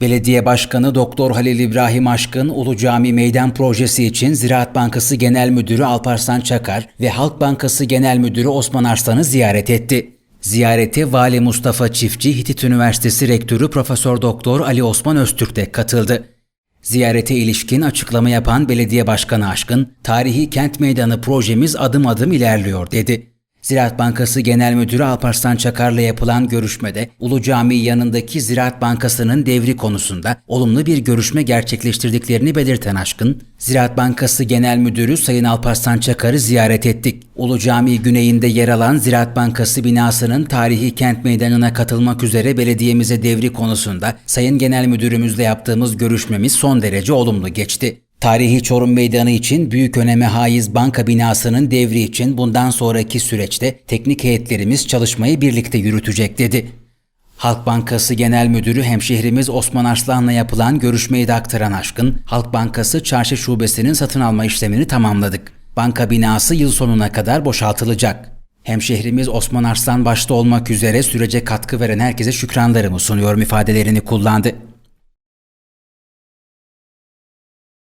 Belediye Başkanı Doktor Halil İbrahim Aşkın, Ulu Cami Meydan Projesi için Ziraat Bankası Genel Müdürü Alparslan Çakar ve Halk Bankası Genel Müdürü Osman Arslan'ı ziyaret etti. Ziyarete Vali Mustafa Çiftçi, Hitit Üniversitesi Rektörü Profesör Doktor Ali Osman Öztürk de katıldı. Ziyarete ilişkin açıklama yapan Belediye Başkanı Aşkın, tarihi kent meydanı projemiz adım adım ilerliyor dedi. Ziraat Bankası Genel Müdürü Alparslan Çakar'la yapılan görüşmede Ulu Cami yanındaki Ziraat Bankası'nın devri konusunda olumlu bir görüşme gerçekleştirdiklerini belirten Aşkın, Ziraat Bankası Genel Müdürü Sayın Alparslan Çakar'ı ziyaret ettik. Ulu Cami güneyinde yer alan Ziraat Bankası binasının tarihi kent meydanına katılmak üzere belediyemize devri konusunda Sayın Genel Müdürümüzle yaptığımız görüşmemiz son derece olumlu geçti. Tarihi Çorum Meydanı için büyük öneme haiz banka binasının devri için bundan sonraki süreçte teknik heyetlerimiz çalışmayı birlikte yürütecek dedi. Halk Bankası Genel Müdürü hemşehrimiz Osman Arslan'la yapılan görüşmeyi de aktaran Aşkın, Halk Bankası Çarşı Şubesi'nin satın alma işlemini tamamladık. Banka binası yıl sonuna kadar boşaltılacak. Hemşehrimiz Osman Arslan başta olmak üzere sürece katkı veren herkese şükranlarımı sunuyorum ifadelerini kullandı.